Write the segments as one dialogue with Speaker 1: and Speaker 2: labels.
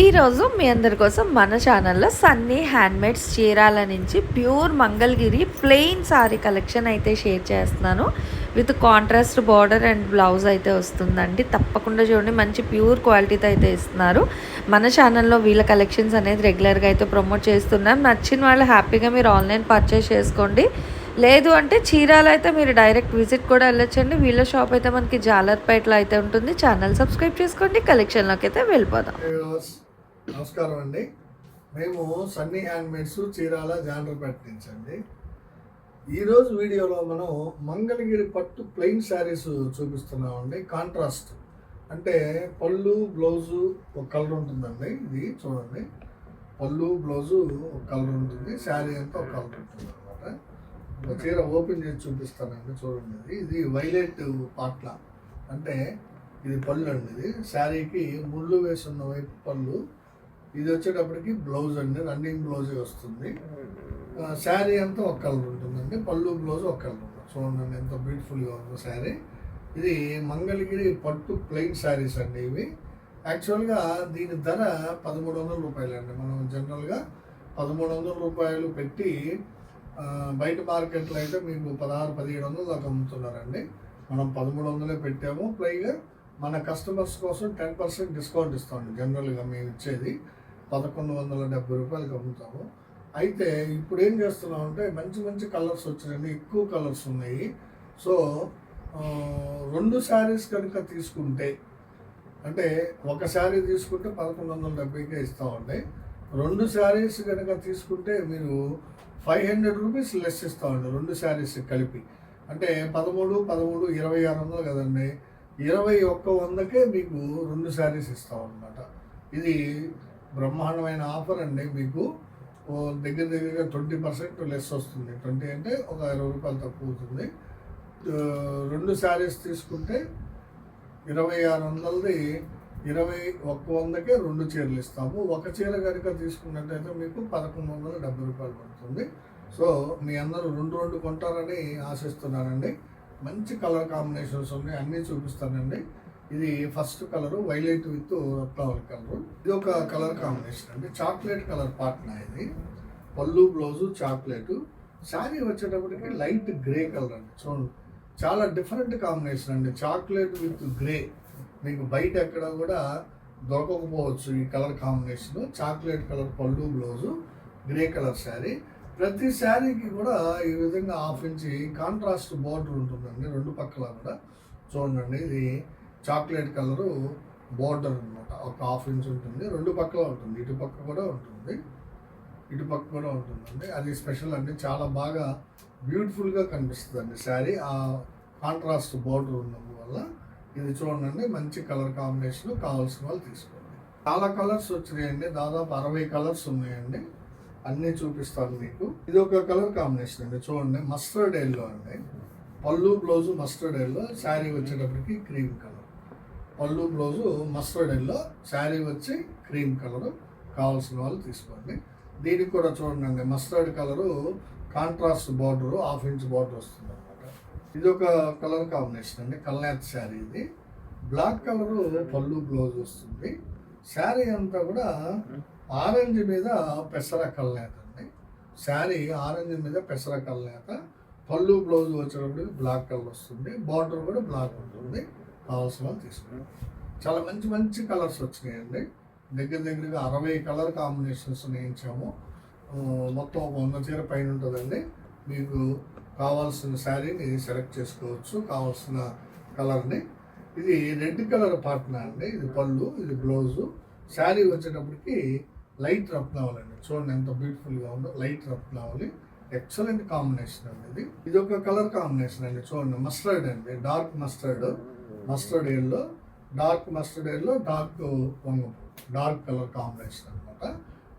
Speaker 1: ఈరోజు మీ అందరి కోసం మన ఛానల్లో సన్నీ హ్యాండ్మేడ్స్ చీరాల నుంచి pure Mangalagiri plain saree collection అయితే షేర్ చేస్తున్నాను. With contrast border and blouse అయితే వస్తుందండి. తప్పకుండా చూడండి మంచి ప్యూర్ క్వాలిటీతో అయితే ఇస్తున్నారు. మన ఛానల్లో వీళ్ళ కలెక్షన్స్ అనేది రెగ్యులర్గా అయితే ప్రమోట్ చేస్తున్నాం. నచ్చిన వాళ్ళు హ్యాపీగా మీరు ఆన్లైన్ పర్చేస్ చేసుకోండి. లేదు అంటే చీరాలు అయితే మీరు డైరెక్ట్ విజిట్ కూడా వెళ్ళొచ్చండి. వీళ్ళ షాప్ అయితే మనకి జాలర్పేటలో అయితే ఉంటుంది. ఛానల్ సబ్స్క్రైబ్ చేసుకోండి. కలెక్షన్లోకి అయితే వెళ్ళిపోదాం.
Speaker 2: నమస్కారం అండి. మేము సన్నీ హ్యాండ్మేడ్స్ చీరాల జానరపేట నుంచి అండి. ఈరోజు వీడియోలో మనం మంగళగిరి పట్టు ప్లెయిన్ శారీస్ చూపిస్తున్నామండి. కాంట్రాస్ట్. అంటే పళ్ళు బ్లౌజు ఒక కలర్ ఉంటుందండి. ఇది చూడండి. పళ్ళు బ్లౌజు ఒక కలర్ ఉంటుంది. శారీ అంతా ఒక కలర్ ఉంటుంది చీర ఓపెన్ చేసి చూపిస్తానండి చూడండి. ఇది ఇది వైలెట్ పాట్ల. అంటే ఇది పళ్ళు అండి ఇది. శారీకి ముళ్ళు వేసున్న వైపు పళ్ళు. ఇది వచ్చేటప్పటికి బ్లౌజ్ అండి రన్నింగ్ బ్లౌజే వస్తుంది. శారీ అంతా ఒక కలర్ ఉంటుందండి పళ్ళు బ్లౌజ్ ఒక కలర్ ఉంటుంది. చూడండి ఎంత బ్యూటిఫుల్గా ఉందో శారీ. ఇది మంగళగిరి పట్టు ప్లెయిన్ శారీస్ అండి ఇవి. యాక్చువల్గా దీని ధర పదమూడు వందల రూపాయలు అండి మనం జనరల్గా పదమూడు వందల రూపాయలు పెట్టి బయట మార్కెట్లో అయితే మీకు పదహారు పదిహేడు వందలు దాకా అమ్ముతున్నారండి. మనం పదమూడు వందలే పెట్టాము. పైగా మన కస్టమర్స్ కోసం టెన్ పర్సెంట్ డిస్కౌంట్ ఇస్తామండి. జనరల్గా మేము ఇచ్చేది పదకొండు వందల డెబ్బై రూపాయలకి అమ్ముతాము. అయితే ఇప్పుడు ఏం చేస్తున్నాం అంటే మంచి మంచి కలర్స్ వచ్చినాయండి. ఎక్కువ కలర్స్ ఉన్నాయి. సో రెండు శారీస్ కనుక తీసుకుంటే అంటే ఒక శారీ తీసుకుంటే పదకొండు వందల డెబ్బైకే ఇస్తామండి. రెండు శారీస్ కనుక తీసుకుంటే మీరు ఫైవ్ హండ్రెడ్ రూపీస్ లెస్ ఇస్తామండి రెండు శారీస్ కలిపి. అంటే పదమూడు పదమూడు ఇరవై ఆరు వందలు కదండి. ఇరవై ఒక్క వందకే మీకు రెండు శారీస్ ఇస్తాం అనమాట ఇది బ్రహ్మాండమైన ఆఫర్ అండి మీకు. ఓ దగ్గర దగ్గరగా ట్వంటీ పర్సెంట్ లెస్ వస్తుంది. ట్వంటీ అంటే ఒక ఇరవై రూపాయలు తక్కువ అవుతుంది. రెండు శారీస్ తీసుకుంటే ఇరవై ఆరు వందలది ఇరవై ఒక్క వందకే రెండు చీరలు ఇస్తాము. ఒక చీర కనుక తీసుకున్నట్టయితే మీకు పదకొండు వందల డెబ్బై రూపాయలు పడుతుంది. సో మీ అందరూ రెండు రెండు కొంటారని ఆశిస్తున్నానండి. మంచి కలర్ కాంబినేషన్స్ ఉన్నాయి. అన్నీ చూపిస్తానండి. ఇది first colour violet with flower colour. ఇది ఒక కలర్ కాంబినేషన్ అండి. చాక్లెట్ కలర్ పార్ట్న ఇది. పళ్ళు బ్లౌజు చాక్లెట్. శారీ వచ్చేటప్పటికి లైట్ గ్రే కలర్ అండి. చూడండి. చాలా డిఫరెంట్ కాంబినేషన్ అండి. Chocolate with grey. మీకు బయట ఎక్కడ కూడా దొరకకపోవచ్చు ఈ కలర్ కాంబినేషన్. చాక్లెట్ కలర్ పళ్ళు బ్లౌజు గ్రే కలర్ శారీ. ప్రతి శారీకి కూడా ఈ విధంగా హాఫ్ ఇంచి కాంట్రాస్ట్ బార్డర్ ఉంటుందండి రెండు పక్కల కూడా. చూడండి ఇది చాక్లెట్ కలరు బార్డర్ అనమాట ఒక హాఫ్ ఇంచ్ ఉంటుంది రెండు పక్కల ఉంటుంది. ఇటు పక్క కూడా ఉంటుంది ఇటు పక్క కూడా ఉంటుందండి. అది స్పెషల్ అండి చాలా బాగా బ్యూటిఫుల్గా కనిపిస్తుంది అండి శారీ. ఆ కాంట్రాస్ట్ బార్డర్ ఉన్నందువల్ల వల్ల ఇది చూడండి మంచి కలర్ కాంబినేషన్ కావాల్సిన వాళ్ళు తీసుకోండి. చాలా కలర్స్ వచ్చినాయండి దాదాపు అరవై కలర్స్ ఉన్నాయండి. అన్నీ చూపిస్తాను మీకు. ఇది ఒక కలర్ కాంబినేషన్ అండి చూడండి మస్టర్డ్ ఎల్లో అండి. పళ్ళు బ్లౌజు మస్టర్డ్ ఎల్లో శారీ వచ్చేటప్పటికి క్రీమ్ కలర్. పళ్ళు బ్లౌజు మస్టర్డ్ ఎల్లో శారీ వచ్చి క్రీమ్ కలరు కావాల్సిన వాళ్ళు తీసుకోండి. దీనికి కూడా చూడండి mustard colour contrast border half inch border వస్తుంది. ఇది ఒక కలర్ కాంబినేషన్ అండి కల్నాథ్ శారీ ఇది. బ్లాక్ కలరు పళ్ళు బ్లౌజ్ వస్తుంది. శారీ అంతా కూడా ఆరెంజ్ మీద పెసర కల్నేత అండి. శారీ ఆరెంజ్ మీద పెసర కల్నేత. పళ్ళు బ్లౌజ్ వచ్చినప్పుడు బ్లాక్ కలర్ వస్తుంది. బార్డర్ కూడా బ్లాక్ ఉంటుంది. కావాల్సిన వాళ్ళు చాలా మంచి మంచి కలర్స్ వచ్చినాయండి. దగ్గర దగ్గరగా అరవై కలర్ కాంబినేషన్స్ నేయించాము. మొత్తం ఒక వంద చీర పైన ఉంటుందండి. మీకు కావాల్సిన శారీని సెలెక్ట్ చేసుకోవచ్చు కావాల్సిన కలర్ని ఇది రెడ్ కలర్ పార్ట్న అండి. ఇది పళ్ళు ఇది బ్లౌజు శారీ వచ్చేటప్పటికి లైట్ రత్నావళి అండి. చూడండి ఎంత బ్యూటిఫుల్గా ఉందో లైట్ రత్నావళి. ఎక్సలెంట్ కాంబినేషన్ అండి ఇది. ఇది ఒక కలర్ కాంబినేషన్ అండి. చూడండి మస్టర్డ్ అండి. Dark mustard mustard yellow dark mustard yellow dark వంగపు dark colour combination అనమాట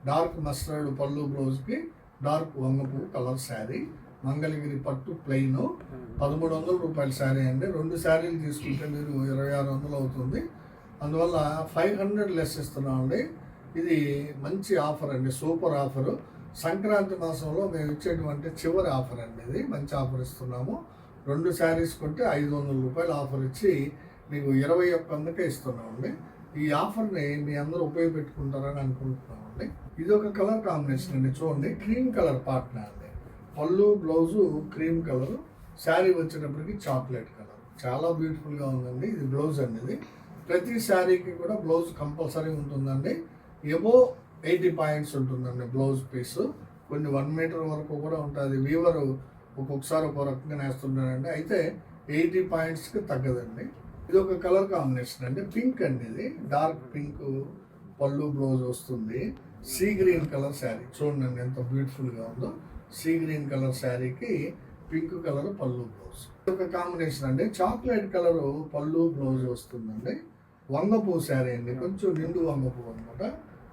Speaker 2: డార్క్ మస్టర్డ్ పళ్ళు బ్లౌజ్కి డార్క్ వంగపు కలర్ శారీ. మంగళగిరి పట్టు ప్లెయిన్ పదమూడు వందల రూపాయల శారీ అండి. రెండు శారీలు తీసుకుంటే మీరు ఇరవై ఆరు వందలు అవుతుంది. అందువల్ల ఫైవ్ హండ్రెడ్ లెస్ ఇస్తున్నామండి. ఇది మంచి ఆఫర్ అండి. సూపర్ ఆఫర్ సంక్రాంతి మాసంలో మేము ఇచ్చేటువంటి చివరి ఆఫర్ అండి ఇది. మంచి ఆఫర్ ఇస్తున్నాము. రెండు శారీస్ కొంటే ఐదు వందల రూపాయలు ఆఫర్ ఇచ్చి మీకు ఇరవై ఒక్క వందకే ఇస్తున్నామండి. ఈ ఆఫర్ని మీ అందరూ ఉపయోగపెట్టుకుంటారని అనుకుంటున్నామండి. ఇది ఒక కలర్ కాంబినేషన్ అండి. చూడండి. క్రీమ్ కలర్ పార్ట్నర్ అండి. పళ్ళు బ్లౌజు క్రీమ్ కలర్ శారీ వచ్చేటప్పటికి చాక్లెట్ కలర్. చాలా బ్యూటిఫుల్గా ఉందండి ఇది బ్లౌజ్ అనేది. ప్రతి శారీకి కూడా బ్లౌజ్ కంపల్సరీ ఉంటుందండి. ఏవో ఎయిటీ పాయింట్స్ ఉంటుందండి బ్లౌజ్ పీసు. కొన్ని వన్ మీటర్ వరకు కూడా ఉంటుంది. వీవరు ఒక్కొక్కసారి ఒక రకంగా వేస్తుంటారండి అయితే ఎయిటీ పాయింట్స్కి తగ్గదండి. ఇది ఒక కలర్ కాంబినేషన్ అండి. పింక్ అండి ఇది. డార్క్ పింక్ పళ్ళు బ్లౌజ్ వస్తుంది. Sea green colour sari. చూడండి ఎంత బ్యూటిఫుల్గా ఉందో. సీ గ్రీన్ కలర్ శారీకి పింక్ కలర్ పళ్ళు బ్లౌజ్. ఇది ఒక కాంబినేషన్ అండి. చాక్లెట్ కలర్ పళ్ళు బ్లౌజ్ వస్తుందండి. వంగపూ శారీ అండి. కొంచెం నిండు వంగపూ అనమాట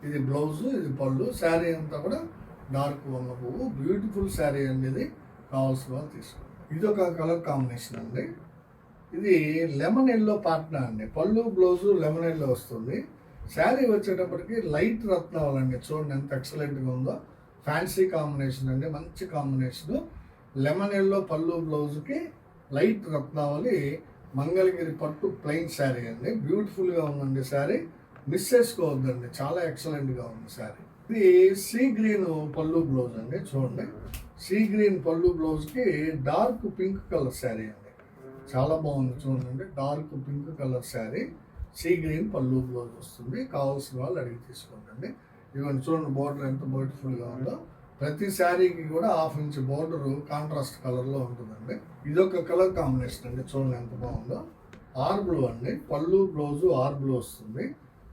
Speaker 2: ఇది బ్లౌజ్ ఇది పళ్ళు. శారీ అంతా కూడా డార్క్ వంగ పువ్వు. బ్యూటిఫుల్ శారీ అండి ఇది. కావాల్సిన వాళ్ళు తీసుకుంటాం ఇది ఒక కలర్ కాంబినేషన్ అండి. ఇది లెమన్ ఎల్లో పాట్నా అండి. పళ్ళు బ్లౌజు లెమన్ ఎల్లో వస్తుంది. శారీ వచ్చేటప్పటికి లైట్ రత్నాలండి అండి చూడండి ఎంత ఎక్సలెంట్గా ఉందో. ఫ్యాన్సీ కాంబినేషన్ అండి మంచి కాంబినేషన్ లెమన్ ఎల్లో పళ్ళు బ్లౌజ్కి లైట్ రత్నావళి మంగళగిరి పట్టు ప్లెయిన్ శారీ అండి. బ్యూటిఫుల్గా ఉందండి శారీ మిస్ చేసుకోవద్దండి. చాలా ఎక్సలెంట్గా ఉంది శారీ ఇది సీ గ్రీన్ పళ్ళు బ్లౌజ్ అండి. చూడండి. సీ గ్రీన్ పళ్ళు బ్లౌజ్కి డార్క్ పింక్ కలర్ శారీ అండి. చాలా బాగుంది చూడండి. Dark pink colour sari sea green పళ్ళు బ్లౌజ్ వస్తుంది. కావాల్సిన వాళ్ళు అడిగి తీసుకోండి ఇవన్నీ చూడండి బోర్డర్ ఎంత బ్యూటిఫుల్గా ఉందో. ప్రతి శారీకి కూడా హాఫ్ ఇంచ్ బోర్డరు కాంట్రాస్ట్ కలర్లో ఉంటుందండి. ఇదొక కలర్ కాంబినేషన్ అండి చూడండి ఎంత బాగుందో. ఆర్ బ్లూ అండి పళ్ళు బ్లౌజు ఆర్ బ్లూ వస్తుంది.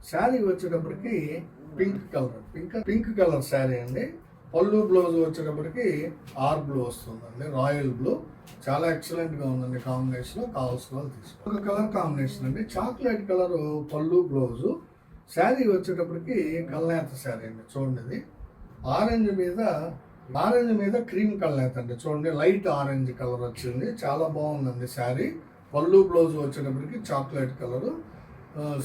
Speaker 2: శారీ వచ్చేటప్పటికి pink colour pink pink colour sari అండి. పళ్ళు బ్లౌజ్ వచ్చేటప్పటికి ఆర్ బ్లూ వస్తుందండి రాయల్ బ్లూ చాలా ఎక్సలెంట్గా ఉందండి కాంబినేషన్ కావాల్సిన వాళ్ళు తీసుకో ఒక కలర్ కాంబినేషన్ అండి చాక్లెట్ కలర్ పళ్ళు బ్లౌజు శారీ వచ్చేటప్పటికి కల్నేత శారీ అండి చూడండి ఇది ఆరెంజ్ మీద ఆరెంజ్ మీద క్రీమ్ కల్నేత అండి చూడండి. లైట్ ఆరెంజ్ కలర్ వచ్చింది చాలా బాగుందండి శారీ. పళ్ళు బ్లౌజ్ వచ్చేటప్పటికి చాక్లెట్ కలరు.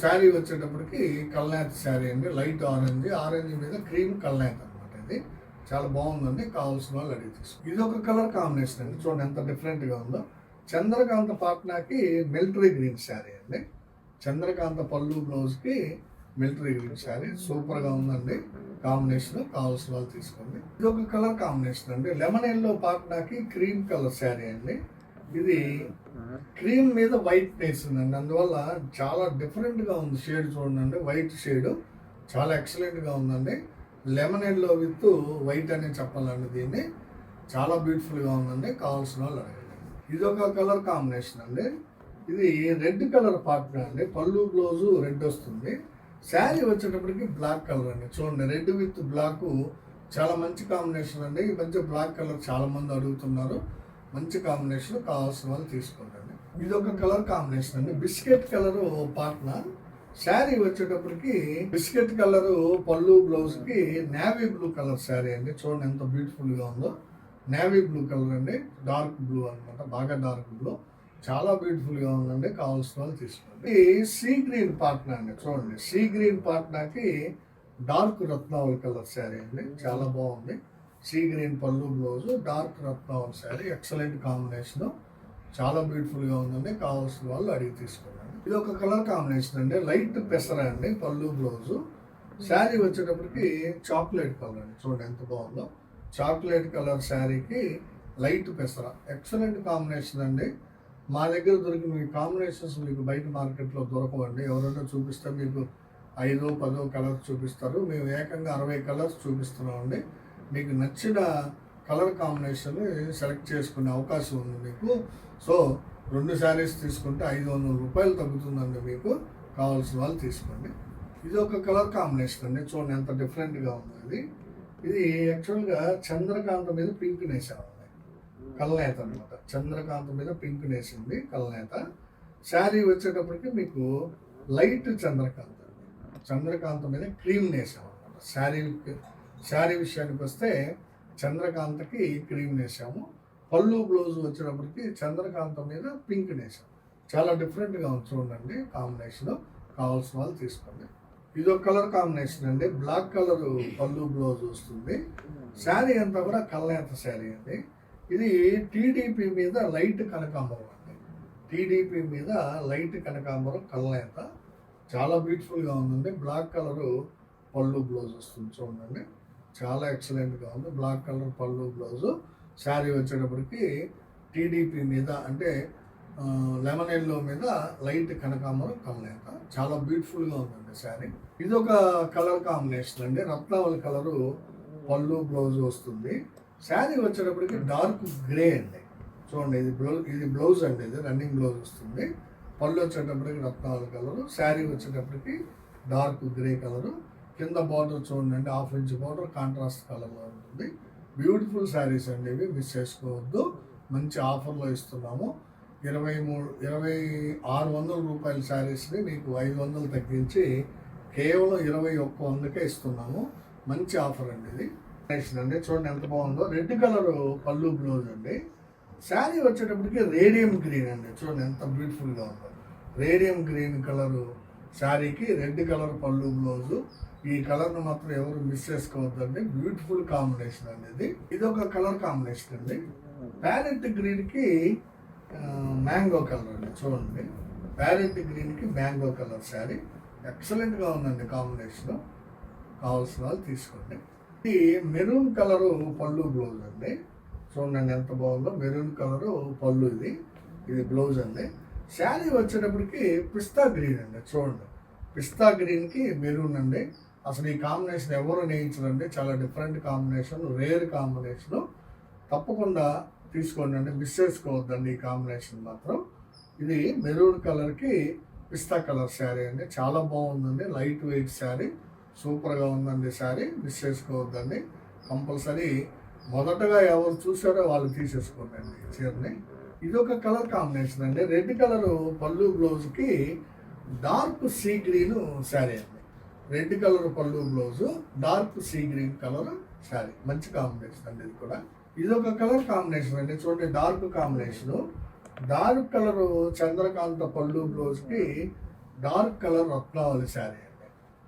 Speaker 2: శారీ వచ్చేటప్పటికి కల్నేత శారీ అండి లైట్ ఆరెంజ్. ఆరెంజ్ మీద క్రీమ్ కల్నేత అనమాట ఇది. చాలా బాగుందండి కావాల్సిన వాళ్ళు అడిగి తీసుకో ఇది ఒక కలర్ కాంబినేషన్ అండి చూడండి ఎంత డిఫరెంట్గా ఉందో. చంద్రకాంత పాట్నాకి మిలిటరీ గ్రీన్ శారీ అండి. చంద్రకాంత పళ్ళు బ్లౌజ్కి మిలిటరీ గ్రీన్ శారీ. సూపర్గా ఉందండి. కాంబినేషన్ కావాల్సిన వాళ్ళు తీసుకోండి. ఇది ఒక కలర్ కాంబినేషన్ అండి. లెమన్ ఎల్లో పాట్నాకి క్రీమ్ కలర్ శారీ అండి. ఇది క్రీమ్ మీద వైట్ వేసిందండి అందువల్ల చాలా డిఫరెంట్గా ఉంది షేడ్ చూడండి. వైట్ షేడ్ చాలా ఎక్సలెంట్గా ఉందండి. లెమన్ ఎల్లో విత్ వైట్ అనే చెప్పాలండి దీన్ని. చాలా బ్యూటిఫుల్గా ఉందండి. కావాల్సిన వాళ్ళు అడగండి. ఇది ఒక కలర్ కాంబినేషన్ అండి. ఇది రెడ్ కలర్ పార్ట్నర్ అండి. పళ్ళు బ్లౌజు రెడ్ వస్తుంది. శారీ వచ్చేటప్పటికి బ్లాక్ కలర్ అండి. చూడండి రెడ్ విత్ బ్లాక్ చాలా మంచి కాంబినేషన్ అండి. ఈ మధ్య బ్లాక్ కలర్ చాలా మంది అడుగుతున్నారు. మంచి కాంబినేషన్ కావాల్సిన వాళ్ళు తీసుకోండి. ఇది ఒక కలర్ కాంబినేషన్ అండి. బిస్కెట్ కలర్ పార్ట్నర్ శారీ వచ్చేటప్పటికి బిస్కెట్ కలర్ పళ్ళు బ్లౌజ్కి నేవీ బ్లూ కలర్ శారీ అండి. చూడండి ఎంత బ్యూటిఫుల్గా ఉందో. నేవీ బ్లూ కలర్ అండి. డార్క్ బ్లూ అన్నమాట. బాగా డార్క్ బ్లూ చాలా బ్యూటిఫుల్గా ఉందండి. కావాల్సిన వాళ్ళు తీసుకోండి. ఇది సీ గ్రీన్ పాట్నా అండి. చూడండి సీ గ్రీన్ పాట్నాకి డార్క్ రత్నావళి కలర్ శారీ అండి. చాలా బాగుంది. సీ గ్రీన్ పళ్ళు బ్లౌజ్ డార్క్ రత్నావళి శారీ ఎక్సలెంట్ కాంబినేషన్. చాలా బ్యూటిఫుల్గా ఉందండి. కావాల్సిన వాళ్ళు అడిగి తీసుకున్నాను ఇది ఒక కలర్ కాంబినేషన్ అండి. లైట్ పెసర అండి పళ్ళు బ్లౌజు. శారీ వచ్చేటప్పటికి చాక్లెట్ కలర్ అండి. చూడండి ఎంత బాగుందో. చాక్లెట్ కలర్ శారీకి లైట్ పెసర. ఎక్సలెంట్ కాంబినేషన్ అండి. మా దగ్గర దొరికిన మీ కాంబినేషన్స్ మీకు బయట మార్కెట్లో దొరకవండి. ఎవరైనా చూపిస్తే మీకు ఐదో పదో కలర్ చూపిస్తారు. మేము ఏకంగా అరవై కలర్స్ చూపిస్తున్నామండి. మీకు నచ్చిన కలర్ కాంబినేషన్ సెలెక్ట్ చేసుకునే అవకాశం ఉంది మీకు. సో రెండు శారీస్ తీసుకుంటే ఐదు వందల రూపాయలు తగ్గుతుందండి మీకు. కావాల్సిన వాళ్ళు తీసుకోండి. ఇది ఒక కలర్ కాంబినేషన్ అండి. చూడండి ఎంత డిఫరెంట్గా ఉంది ఇది ఇది యాక్చువల్గా చంద్రకాంత మీద పింక్ నేసాము కల్నేత అనమాట చంద్రకాంత మీద పింక్ నేసింది కల్నేత. శారీ వచ్చేటప్పటికి మీకు లైట్ చంద్రకాంత. చంద్రకాంత మీద క్రీమ్ నేసాం అనమాట శారీ శారీ విషయానికి వస్తే చంద్రకాంతకి క్రీమ్ వేసాము పళ్ళు బ్లౌజ్ వచ్చేటప్పటికి చంద్రకాంతం మీద పింక్ నేసాం. చాలా డిఫరెంట్గా చూడండి కాంబినేషన్ కావాల్సిన వాళ్ళు తీసుకోండి. ఇది ఒక కలర్ కాంబినేషన్ అండి. బ్లాక్ కలర్ పళ్ళు బ్లౌజ్ వస్తుంది. శారీ అంతా కూడా కల్నేత శారీ అండి. ఇది టీడీపీ మీద లైట్ కనకాంబరం అండి. టీడీపీ మీద లైట్ కనకాంబరం కల్నేత చాలా బ్యూటిఫుల్గా ఉందండి. బ్లాక్ కలర్ పళ్ళు బ్లౌజ్ వస్తుంది చూడండి. చాలా ఎక్సలెంట్గా ఉంది. బ్లాక్ కలర్ పళ్ళు బ్లౌజు. శారీ వచ్చేటప్పటికి టీడీపీ మీద అంటే లెమన్ ఎల్లో మీద లైట్ కనకాంబరం కల్నేత చాలా బ్యూటిఫుల్గా ఉందండి శారీ. ఇది ఒక కలర్ కాంబినేషన్ అండి. రత్నావళి కలరు పళ్ళు బ్లౌజ్ వస్తుంది. శారీ వచ్చేటప్పటికి డార్క్ గ్రే అండి. చూడండి ఇది బ్లౌజ్ ఇది బ్లౌజ్ అండి ఇది రన్నింగ్ బ్లౌజ్ వస్తుంది. పళ్ళు వచ్చేటప్పటికి రత్నాలు కలరు శారీ వచ్చేటప్పటికి డార్క్ గ్రే కలరు కింద బార్డర్ చూడండి అండి హాఫ్ ఇంచ్ బార్డర్ కాంట్రాస్ట్ కలర్లో ఉంటుంది. బ్యూటిఫుల్ శారీస్ అండి ఇవి మిస్ చేసుకోవద్దు. మంచి ఆఫర్లో ఇస్తున్నాము. ఇరవై మూడు ఇరవై ఆరు వందల రూపాయల శారీస్ని మీకు ఐదు వందలు తగ్గించి కేవలం ఇరవై ఒక్క వందకే ఇస్తున్నాము. మంచి ఆఫర్ అండి ఇది. అండి చూడండి ఎంత బాగుందో. రెడ్ కలర్ పళ్ళు బ్లౌజ్ అండి. శారీ వచ్చేటప్పటికి రేడియం గ్రీన్ అండి. చూడండి ఎంత బ్యూటిఫుల్గా ఉందో. రేడియం గ్రీన్ కలరు శారీకి రెడ్ కలర్ పళ్ళు బ్లౌజు ఈ కలర్ను మాత్రం ఎవరు మిస్ చేసుకోవద్దండి. బ్యూటిఫుల్ కాంబినేషన్ అండి ఇది. ఇది ఒక కలర్ కాంబినేషన్ అండి ప్యారెట్ గ్రీన్కి మ్యాంగో కలర్ అండి. చూడండి. ప్యారెట్ గ్రీన్కి మ్యాంగో కలర్ శారీ ఎక్సలెంట్గా ఉందండి కాంబినేషన్ కావాల్సిన వాళ్ళు తీసుకోండి. ఇది మెరూన్ కలరు పళ్ళు బ్లౌజ్ అండి. చూడండి ఎంత బాగుందో మెరూన్ కలరు పళ్ళు ఇది. ఇది బ్లౌజ్ అండి. శారీ వచ్చేటప్పటికి పిస్తా గ్రీన్ అండి చూడండి. పిస్తా గ్రీన్కి మెరూన్ అండి. అసలు ఈ కాంబినేషన్ ఎవరు నేయించరండి? చాలా డిఫరెంట్ కాంబినేషన్ రేర్ కాంబినేషన్. తప్పకుండా తీసుకోండి అండి మిస్ చేసుకోవద్దండి ఈ కాంబినేషన్ మాత్రం. ఇది మెరూన్ కలర్కి పిస్తా కలర్ శారీ అండి. చాలా బాగుందండి లైట్ వెయిట్ శారీ. సూపర్గా ఉందండి శారీ. మిస్ చేసుకోవద్దండి. కంపల్సరీ మొదటగా ఎవరు చూసారో వాళ్ళు తీసేసుకోండి చీరని. ఇది ఒక కలర్ కాంబినేషన్ అండి. రెడ్ కలర్ పళ్ళు బ్లౌజ్కి డార్క్ సీ గ్రీన్ శారీ అండి. రెడ్ కలర్ పళ్ళు blouse dark sea green colour sari. మంచి కాంబినేషన్ అండి ఇది కూడా. ఇది ఒక కలర్ కాంబినేషన్ అండి. చూడండి డార్క్ కాంబినేషన్. డార్క్ కలర్ చంద్రకాంత పళ్ళు బ్లౌజ్కి డార్క్ కలర్ రత్నావళి శారీ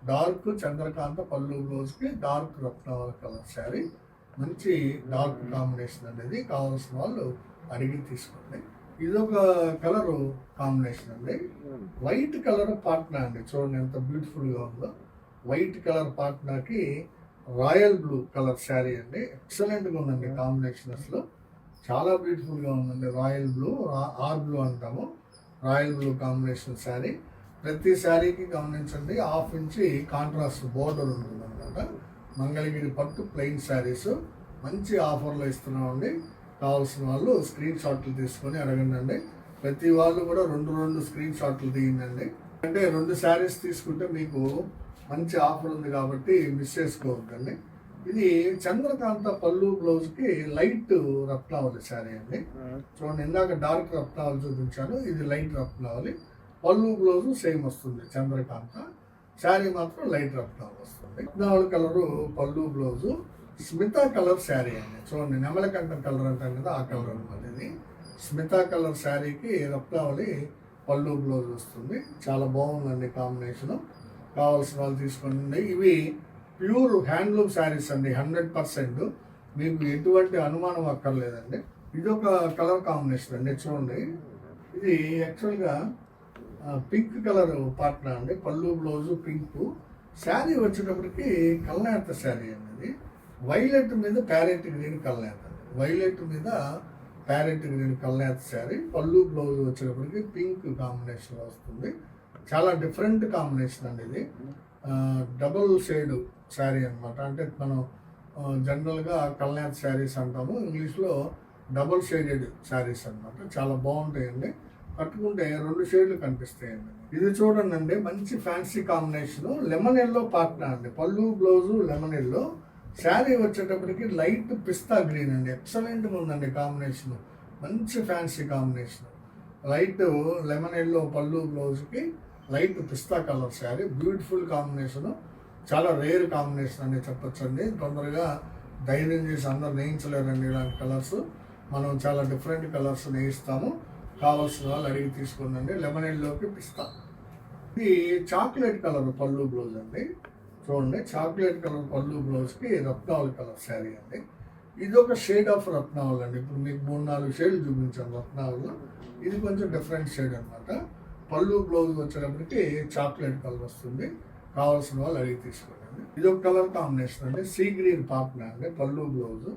Speaker 2: డార్క్ చంద్రకాంత పళ్ళు బ్లౌజ్కి డార్క్ రత్నాల కలర్ శారీ. మంచి డార్క్ కాంబినేషన్ అనేది కావాల్సిన వాళ్ళు అడిగి తీసుకోండి. ఇది ఒక కలర్ కాంబినేషన్ అండి. వైట్ కలర్ పాట్నా అండి. చూడండి ఎంత బ్యూటిఫుల్గా ఉందో. వైట్ కలర్ పాట్నాకి రాయల్ బ్లూ కలర్ శారీ అండి. ఎక్సలెంట్గా ఉందండి కాంబినేషన్ అసలు. చాలా బ్యూటిఫుల్గా ఉందండి రాయల్ బ్లూ ఆర్ బ్లూ అంటాము. Royal blue combination sari. ప్రతి శారీకి గమనించండి. హాఫ్ ఇంచి కాంట్రాస్ట్ బోర్డర్ ఉంటుంది అనమాట మంగళగిరి పట్టు ప్లెయిన్ శారీస్ మంచి ఆఫర్లో ఇస్తున్నామండి. కావాల్సిన వాళ్ళు స్క్రీన్ షాట్లు తీసుకొని అడగండి అండి ప్రతి వాళ్ళు కూడా రెండు రెండు స్క్రీన్ షాట్లు తీయండి అంటే రెండు శారీస్ తీసుకుంటే మీకు మంచి ఆఫర్ ఉంది కాబట్టి మిస్ చేసుకోవద్దండి. ఇది చంద్రకాంత పళ్ళు బ్లౌజ్కి లైట్ రత్నావళి శారీ అండి. చూడండి ఇందాక డార్క్ రత్నావళి చూపించాను. ఇది లైట్ రత్నావళి పళ్ళు బ్లౌజు సేమ్ వస్తుంది చంద్రకాంత. శారీ మాత్రం లైట్ రత్నావళి వస్తుంది. రత్నావళి కలరు పళ్ళు బ్లౌజు స్మితా కలర్ శారీ అండి. చూడండి నెమలకంఠం కలర్ అంటాం కదా ఆ కలర్ అనమాట ఇది. స్మితా కలర్ శారీకి రప్తావళి పళ్ళు బ్లౌజ్ వస్తుంది. చాలా బాగుందండి కాంబినేషన్. కావాల్సిన వాళ్ళు తీసుకోండి ఇవి ప్యూర్ హ్యాండ్లూమ్ శారీస్ అండి హండ్రెడ్ పర్సెంట్. మీకు ఎటువంటి అనుమానం అక్కర్లేదండి. ఇది ఒక కలర్ కాంబినేషన్ అండి చూడండి. ఇది యాక్చువల్గా పింక్ కలర్ పాట్నా అండి. పళ్ళు బ్లౌజు పింక్ శారీ వచ్చేటప్పటికి కల్నేత శారీ అనేది వైలెట్ మీద ప్యారెట్ గ్రీన్ కల్నేత వైలెట్ మీద ప్యారెట్ గ్రీన్ కల్నేత శారీ. పళ్ళు బ్లౌజ్ వచ్చేటప్పటికి పింక్ కాంబినేషన్ వస్తుంది. చాలా డిఫరెంట్ కాంబినేషన్ అండి ఇది. డబుల్ షేడ్ శారీ అన్నమాట. అంటే మనం జనరల్గా కల్నేత శారీస్ అంటాము. ఇంగ్లీష్లో డబుల్ షేడెడ్ శారీస్ అన్నమాట. చాలా బాగుంటాయండి. కట్టుకుంటే రెండు షేడ్లు కనిపిస్తాయండి. ఇది చూడండి అండి మంచి ఫ్యాన్సీ కాంబినేషన్ లెమన్ ఎల్లో పాట్నా అండి. పళ్ళు బ్లౌజు లెమన్ ఎల్లో శారీ వచ్చేటప్పటికి లైట్ పిస్తా గ్రీన్ అండి. ఎక్సలెంట్గా ఉందండి కాంబినేషన్ మంచి fancy combination light lemon yellow పళ్ళు బ్లౌజ్కి లైట్ పిస్తా కలర్ శారీ బ్యూటిఫుల్ కాంబినేషన్ చాలా రేర్ కాంబినేషన్ అని చెప్పొచ్చండి. తొందరగా ధైర్యం చేసి అందరు నేయించలేరండి ఇలాంటి కలర్స్ మనం చాలా డిఫరెంట్ కలర్స్ నేయిస్తాము. కావాల్సిన వాళ్ళు అడిగి తీసుకోండి లెమన్ ఎల్లోకి పిస్తా. ఇది చాక్లెట్ కలర్ పళ్ళు బ్లౌజ్ అండి. చూడండి చాక్లెట్ కలర్ పళ్ళు బ్లౌజ్కి రత్నావళి కలర్ శారీ అండి. ఇది ఒక షేడ్ ఆఫ్ రత్నావళి అండి. ఇప్పుడు మీకు మూడు నాలుగు షేడ్లు చూపించాను రత్నావళిలో. ఇది కొంచెం డిఫరెంట్ షేడ్ అన్నమాట. పళ్ళు బ్లౌజ్ వచ్చేటప్పటికి చాక్లెట్ కలర్ వస్తుంది. కావాల్సిన వాళ్ళు అడిగి తీసుకోండి. ఇది ఒక కలర్ కాంబినేషన్ అండి. సీ గ్రీన్ పాపన అండి. పళ్ళు బ్లౌజ్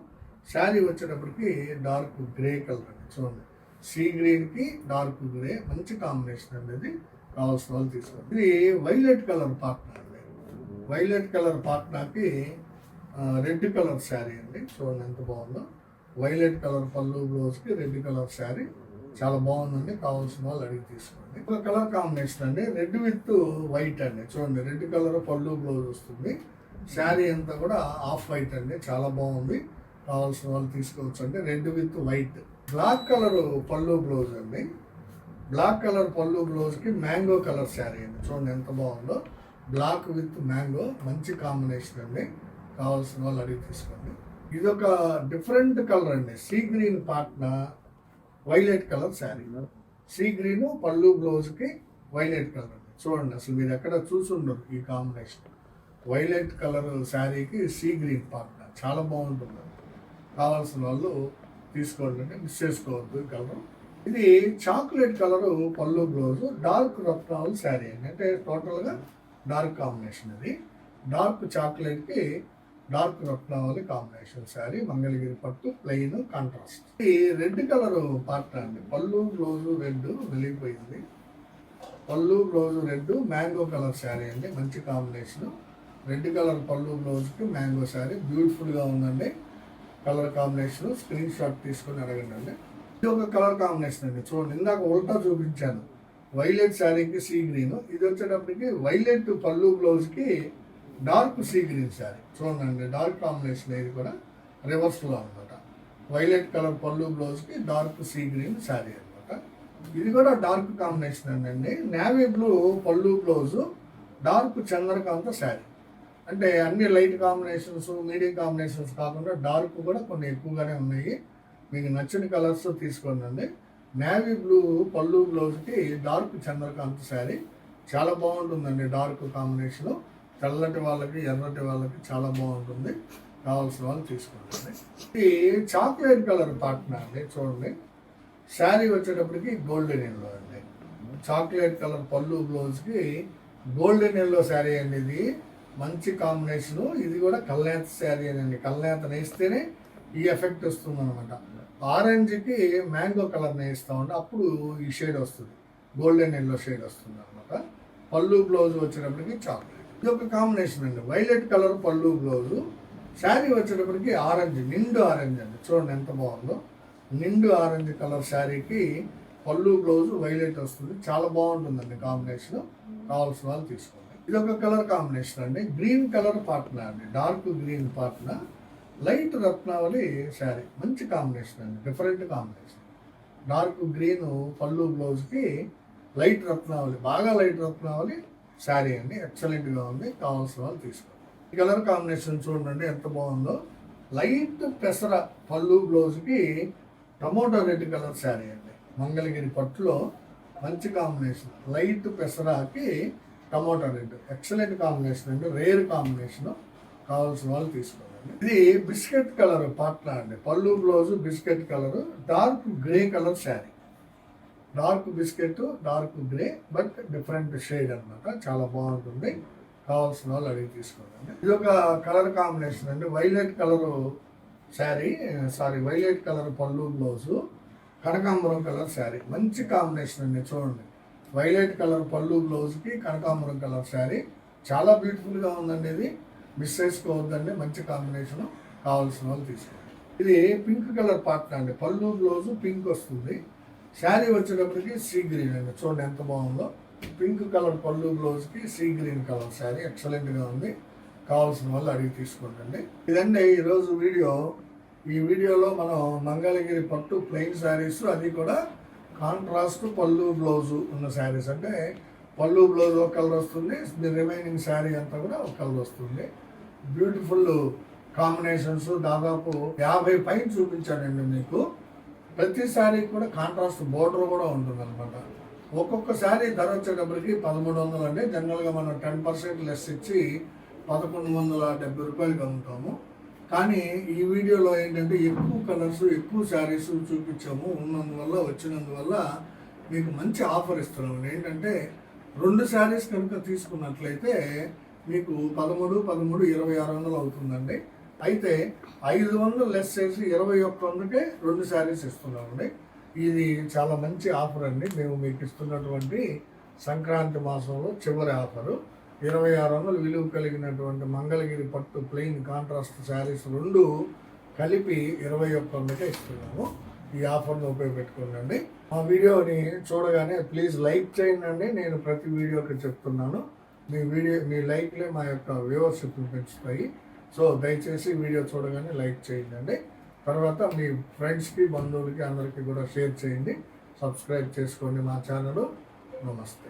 Speaker 2: శారీ వచ్చేటప్పటికి డార్క్ గ్రే కలర్ అండి. చూడండి. సీ గ్రీన్కి డార్క్ గ్రే మంచి కాంబినేషన్ అనేది ఇది కావాల్సిన వాళ్ళు తీసుకోండి. ఇది వైలెట్ కలర్ పాట్నా అండి. వైలెట్ కలర్ పాట్నాకి రెడ్ కలర్ శారీ అండి. చూడండి ఎంత బాగుందో. వైలెట్ కలర్ పళ్ళు బ్లౌజ్కి రెడ్ కలర్ శారీ చాలా బాగుందండి. కావాల్సిన వాళ్ళు అడిగి తీసుకోండి. ఒక కలర్ కాంబినేషన్ అండి. రెడ్ విత్ వైట్ అండి. చూడండి రెడ్ కలర్ పళ్ళు బ్లౌజ్ వస్తుంది. శారీ అంతా కూడా ఆఫ్ వైట్ అండి. చాలా బాగుంది. కావాల్సిన వాళ్ళు తీసుకోవచ్చు అండి red with white. Black colour పళ్ళు బ్లౌజ్ అండి. బ్లాక్ కలర్ పళ్ళు బ్లౌజ్కి మ్యాంగో కలర్ శారీ అండి. చూడండి ఎంత బాగుందో. బ్లాక్ విత్ మ్యాంగో మంచి కాంబినేషన్ అండి. కావాల్సిన వాళ్ళు అడిగి తీసుకోండి. ఇది ఒక డిఫరెంట్ కలర్ అండి. Sea green Patna violet colour sari. Sea green పళ్ళు బ్లౌజ్కి వైలెట్ కలర్ అండి. చూడండి అసలు మీరు ఎక్కడ చూసుండరు ఈ కాంబినేషన్. వైలెట్ కలర్ శారీకి సీ గ్రీన్ పాట్న. చాలా బాగుంటుంది. కావాల్సిన వాళ్ళు తీసుకోండి అంటే మిస్ చేసుకోవద్దు కలరు కలర్ ఇది చాక్లెట్ కలరు పళ్ళు బ్లౌజ్ డార్క్ రత్నాలు శారీ అండి. అంటే టోటల్గా డార్క్ కాంబినేషన్ ఇది డార్క్ చాక్లెట్కి డార్క్ రత్నావళి కాంబినేషన్ శారీ మంగళగిరి పట్టు ప్లెయిన్ కాంట్రాస్ట్ ఈ రెడ్ కలర్ పార్ట్ అండి. పళ్ళు బ్లౌజ్ రెడ్ వెలిగిపోయింది. పళ్ళు blouse red mango colour sari అండి. మంచి కాంబినేషన్ రెడ్ కలర్ పళ్ళు బ్లౌజ్కి మ్యాంగో శారీ బ్యూటిఫుల్గా ఉందండి. కలర్ కాంబినేషన్ స్క్రీన్ షాట్ తీసుకొని అడగండి అండి. ఇది ఒక కలర్ కాంబినేషన్ అండి. చూడండి ఇందాక ఉల్టా చూపించాను. వైలెట్ శారీకి సీ గ్రీన్. ఇది వచ్చేటప్పటికి వైలెట్ పళ్ళు బ్లౌజ్కి డార్క్ సీ గ్రీన్ శారీ. చూడండి డార్క్ కాంబినేషన్ ఇది కూడా రివర్స్లో అనమాట వైలెట్ కలర్ పళ్ళు బ్లౌజ్కి డార్క్ సీ గ్రీన్ శారీ అనమాట ఇది కూడా డార్క్ కాంబినేషన్ అండి. నేవీ బ్లూ పళ్ళు బ్లౌజు డార్క్ చంద్రకాంత శారీ. అంటే అన్ని లైట్ కాంబినేషన్స్ మీడియం కాంబినేషన్స్ కాకుండా డార్క్ కూడా కొన్ని ఎక్కువగానే ఉన్నాయి. మీకు నచ్చిన కలర్స్ తీసుకోండి నేవీ బ్లూ పళ్ళు బ్లౌజ్కి డార్క్ చంద్రకాంత్ శారీ చాలా బాగుంటుందండి డార్క్ కాంబినేషన్. తెల్లటి వాళ్ళకి ఎర్రటి వాళ్ళకి చాలా బాగుంటుంది. కావాల్సిన వాళ్ళు తీసుకోండి ఇది చాక్లెట్ కలర్ పాటన అండి చూడండి. శారీ వచ్చేటప్పటికి గోల్డెన్ ఎల్లో అండి. చాక్లెట్ కలర్ పళ్ళు బ్లౌజ్కి గోల్డెన్ ఎల్లో శారీ అండి ఇది. మంచి కాంబినేషను. ఇది కూడా కల్నేత శారీ అండి కల్నేత నేస్తేనే ఈ ఎఫెక్ట్ వస్తుంది అనమాట ఆరెంజ్కి మ్యాంగో కలర్ నేస్తామంటే అప్పుడు ఈ షేడ్ వస్తుంది. గోల్డెన్ ఎల్లో షేడ్ వస్తుంది అనమాట పళ్ళు బ్లౌజ్ వచ్చేటప్పటికి చాక్లెట్ ఇది ఒక కాంబినేషన్ అండి. వైలెట్ కలర్ పళ్ళు బ్లౌజు. శారీ వచ్చేటప్పటికి ఆరెంజ్ నిండు ఆరెంజ్ అండి. చూడండి ఎంత బాగుందో. నిండు ఆరెంజ్ కలర్ శారీకి పళ్ళు బ్లౌజ్ వైలెట్ వస్తుంది. చాలా బాగుంటుందండి కాంబినేషన్. కావాల్సిన వాళ్ళు తీసుకోండి. ఇది ఒక కలర్ కాంబినేషన్ అండి. గ్రీన్ కలర్ పార్ట్న అండి. డార్క్ గ్రీన్ పార్ట్న లైట్ రత్నావళి శారీ. మంచి కాంబినేషన్ అండి. Different combination. డార్క్ గ్రీన్ పళ్ళు బ్లౌజ్కి లైట్ రత్నావళి. బాగా లైట్ రత్నావళి శారీ అండి. ఎక్సలెంట్గా ఉంది. కావాల్సిన వాళ్ళు తీసుకోండి. ఈ కలర్ కాంబినేషన్ చూడండి ఎంత బాగుందో. లైట్ పెసర పళ్ళు బ్లౌజ్కి టమోటో రెడ్ కలర్ శారీ అండి. మంగళగిరి పట్టులో మంచి కాంబినేషన్. లైట్ పెసరాకి టమోటా రెడ్. ఎక్సలెంట్ కాంబినేషన్ అండి రేర్ కాంబినేషన్ కావాల్సిన వాళ్ళు తీసుకోండి ఇది బిస్కెట్ కలర్ పాట్లా అండి. పళ్ళు blouse biscuit colour. Dark grey colour sari. Dark biscuit dark grey but different shade అన్నమాట. చాలా బాగుంటుంది. కావాల్సిన వాళ్ళు అడిగి తీసుకోవాలండి ఇది ఒక కలర్ కాంబినేషన్ అండి. Violet colour sari. Sorry violet colour పళ్ళు బ్లౌజు. కనకాంబరం కలర్ శారీ. మంచి కాంబినేషన్ అండి. చూడండి. వైలెట్ కలర్ పళ్ళు బ్లౌజ్కి కనకాంబరం కలర్ శారీ. చాలా బ్యూటిఫుల్గా ఉందండి ఇది. మిస్ చేసుకోవద్దండి మంచి కాంబినేషన్ కావాల్సిన వాళ్ళు తీసుకోండి. ఇది పింక్ కలర్ పార్ట్ అండి. పళ్ళు బ్లౌజ్ పింక్ వస్తుంది. శారీ వచ్చేటప్పటికి సీ గ్రీన్ అండి. చూడండి ఎంత బాగుందో. పింక్ కలర్ పళ్ళు బ్లౌజ్కి సీ గ్రీన్ కలర్ శారీ. ఎక్సలెంట్గా ఉంది. కావాల్సిన వాళ్ళు అడిగి తీసుకోండి. ఇదండి ఈరోజు వీడియో. ఈ వీడియోలో మనం మంగళగిరి పట్టు ప్లెయిన్ శారీస్ అది కూడా కాంట్రాస్ట్ పళ్ళు బ్లౌజు ఉన్న శారీస్ అంటే పళ్ళు బ్లౌజ్ ఒక కలర్ వస్తుంది రిమైనింగ్ శారీ అంతా కూడా ఒక కలర్ వస్తుంది. బ్యూటిఫుల్ కాంబినేషన్స్ దాదాపు యాభై పైన చూపించానండి మీకు. ప్రతి శారీ కూడా కాంట్రాస్ట్ బోర్డర్ కూడా ఉంటుంది అనమాట ఒక్కొక్క శారీ ధర వచ్చేటప్పటికి పదమూడు వందలు అండి. జనరల్గా మనం టెన్ పర్సెంట్ లెస్ ఇచ్చి పదకొండు వందల డెబ్బై రూపాయలకి అమ్ముతాము. కానీ ఈ వీడియోలో ఏంటంటే ఎక్కువ కలర్స్ ఎక్కువ శారీస్ చూపించాము. ఉన్నందువల్ల వచ్చినందువల్ల మీకు మంచి ఆఫర్ ఇస్తున్నాము. ఏంటంటే రెండు శారీస్ కనుక తీసుకున్నట్లయితే మీకు పదమూడు పదమూడు ఇరవై ఆరు వందలు అవుతుందండి. అయితే ఐదు వందలు లెస్ చేసి ఇరవై ఒక్క వందకే రెండు శారీస్ ఇస్తున్నామండి. ఇది చాలా మంచి ఆఫర్ అండి. మేము మీకు ఇస్తున్నటువంటి సంక్రాంతి మాసంలో చివరి ఆఫరు. ఇరవై ఆరు వందలు విలువ కలిగినటువంటి మంగళగిరి పట్టు ప్లెయిన్ కాంట్రాస్ట్ శారీస్ రెండు కలిపి ఇరవై ఒక్క వందకే ఇస్తున్నాము. ఈ ఆఫర్ను ఉపయోగపెట్టుకోండి. మా వీడియోని చూడగానే ప్లీజ్ లైక్ చేయండి. నేను ప్రతి వీడియోకి చెప్తున్నాను. మీ వీడియో మీ లైక్లే మా యొక్క వ్యూవర్షిప్ని పెంచుతాయి. సో దయచేసి వీడియో చూడగానే లైక్ చేయండి. తర్వాత మీ ఫ్రెండ్స్కి బంధువులకి అందరికీ కూడా షేర్ చేయండి. సబ్స్క్రైబ్ చేసుకోండి మా ఛానల్ నమస్తే.